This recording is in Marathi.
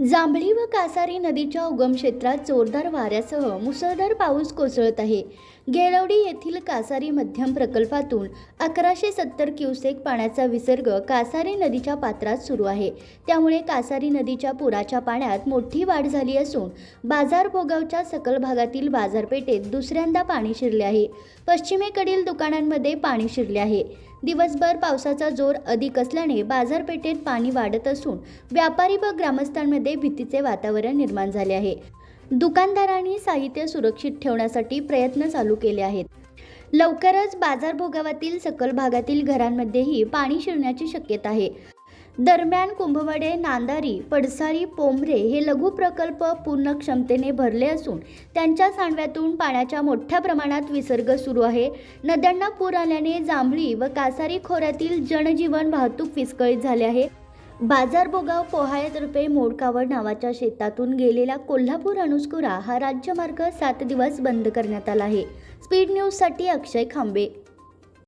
जांभळी व कासारी नदीच्या उगम क्षेत्रात जोरदार वाऱ्यासह मुसळधार पाऊस कोसळत आहे. गेलवडी येथील कासारी मध्यम प्रकल्पातून अकराशे सत्तर क्युसेक पाण्याचा विसर्ग कासारी नदीच्या पात्रात सुरू आहे. त्यामुळे कासारी नदीच्या पुराच्या पाण्यात मोठी वाढ झाली असून बाजार भोगावच्या सकल भागातील बाजारपेठेत दुसऱ्यांदा पाणी शिरले आहे. पश्चिमेकडील दुकानांमध्ये पाणी शिरले आहे. दिवसभर पावसाचा जोर अधिक असल्याने बाजारपेठेत पाणी वाढत असून व्यापारी व ग्रामस्थांमध्ये भीतीचे वातावरण निर्माण झाले आहे. दुकानदारांनी साहित्य सुरक्षित ठेवण्यासाठी प्रयत्न चालू केले आहेत. लवकरच बाजार भोगावातील सकल भागातील घरांमध्येही पाणी शिरण्याची शक्यता आहे. दरम्यान कुंभवडे नांदारी पडसारी पोंभरे हे लघु प्रकल्प पूर्ण क्षमतेने भरले असून त्यांच्या सांडव्यातून पाण्याच्या मोठ्या प्रमाणात विसर्ग सुरू आहे. नद्यांना पूर आल्याने जांभळी व कासारी खोऱ्यातील जनजीवन वाहतूक विस्कळीत झाले आहे. बाजारभोगाव पोहाळ्यातर्फे मोडकावड नावाच्या शेतातून गेलेला कोल्हापूर अनुस्कुरा हा राज्यमार्ग सात दिवस बंद करण्यात आला आहे. स्पीड न्यूजसाठी अक्षय खांबे.